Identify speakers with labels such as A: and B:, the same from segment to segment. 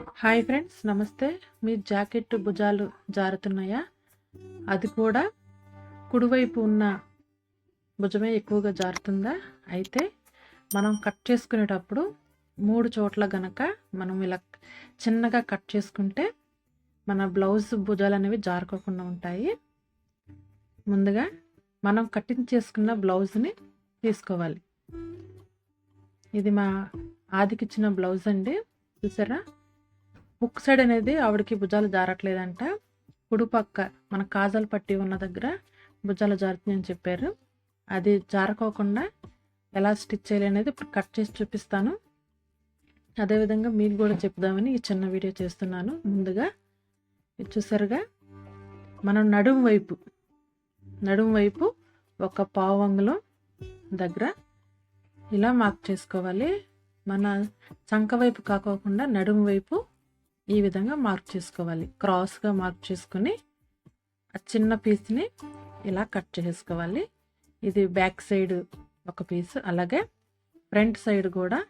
A: Hi friends నమస్తే. మీ jacket భుజాలు జారుతున్నాయా? అది కూడా కుడివైపు ఉన్న భుజమే ఎక్కువగా జారుతుందా? అయితే మనం కట్ చేసుకునేటప్పుడు మూడు చోట్ల గనక మనం ఇలా చిన్నగా కట్ చేసుకుంటే మన బ్లౌజ్ భుజాలు అనేవి జారుకోకుండా ఉంటాయి. ముందుగా మనం కటింగ్ చేసుకున్న బ్లౌజ్ని తీసుకోవాలి. ఇది మా ఆదికిచ్చిన బ్లౌజ్ అండి. చూసారా? బుక్ సైడ్ అనేది ఆవిడకి భుజాలు జారట్లేదంట. కుడి పక్క మన కాజల్ పట్టి ఉన్న దగ్గర భుజాలు జారుతుందని చెప్పారు. అది జారకోకుండా ఎలా స్టిచ్ చేయాలి అనేది ఇప్పుడు కట్ చేసి చూపిస్తాను. అదేవిధంగా మీకు కూడా చెప్దామని ఈ చిన్న వీడియో చేస్తున్నాను. ముందుగా ఇది చూసారుగా మనం నడుము వైపు నడుము వైపు ఒక పావు దగ్గర ఇలా మార్క్ చేసుకోవాలి. మన చంక వైపు కాకోకుండా నడుము వైపు ఈ విధంగా మార్క్ చేసుకోవాలి. క్రాస్గా మార్క్ చేసుకుని ఆ చిన్న పీస్ని ఇలా కట్ చేసుకోవాలి. ఇది బ్యాక్ సైడ్ ఒక పీస్ అలాగే ఫ్రంట్ సైడ్ కూడా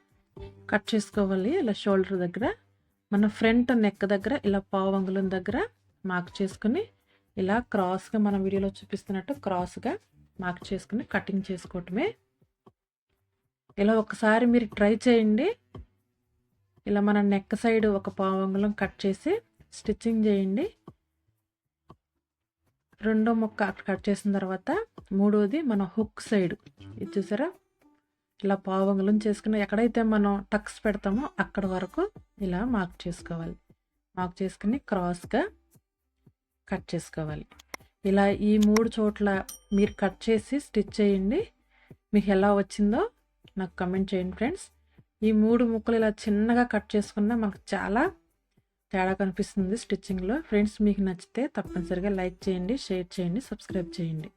A: కట్ చేసుకోవాలి. ఇలా షోల్డర్ దగ్గర మన ఫ్రంట్ నెక్ దగ్గర ఇలా పావంగులం దగ్గర మార్క్ చేసుకుని ఇలా క్రాస్గా మన వీడియోలో చూపిస్తున్నట్టు క్రాస్గా మార్క్ చేసుకుని కటింగ్ చేసుకోవటమే. ఇలా ఒకసారి మీరు ట్రై చేయండి. ఇలా మన నెక్ సైడ్ ఒక పావంగులం కట్ చేసి స్టిచ్చింగ్ చేయండి. రెండో ముక్క కట్ చేసిన తర్వాత మూడోది మన హుక్ సైడ్ ఇది చూసారా? ఇలా పావంగులం చేసుకుని ఎక్కడైతే మనం టక్స్ పెడతామో అక్కడ వరకు ఇలా మార్క్ చేసుకోవాలి. మార్క్ చేసుకుని క్రాస్గా కట్ చేసుకోవాలి. ఇలా ఈ మూడు చోట్ల మీరు కట్ చేసి స్టిచ్ చేయండి. మీకు ఎలా వచ్చిందో నాకు కమెంట్ చేయండి ఫ్రెండ్స్ ఈ మూడు ముక్కలు ఇలా చిన్నగా కట్ చేసుకున్నా మనకు చాలా తేడా కనిపిస్తుంది స్టిచ్చింగ్లో ఫ్రెండ్స్ మీకు నచ్చితే తప్పనిసరిగా లైక్ చేయండి షేర్ చేయండి సబ్స్క్రైబ్ చేయండి.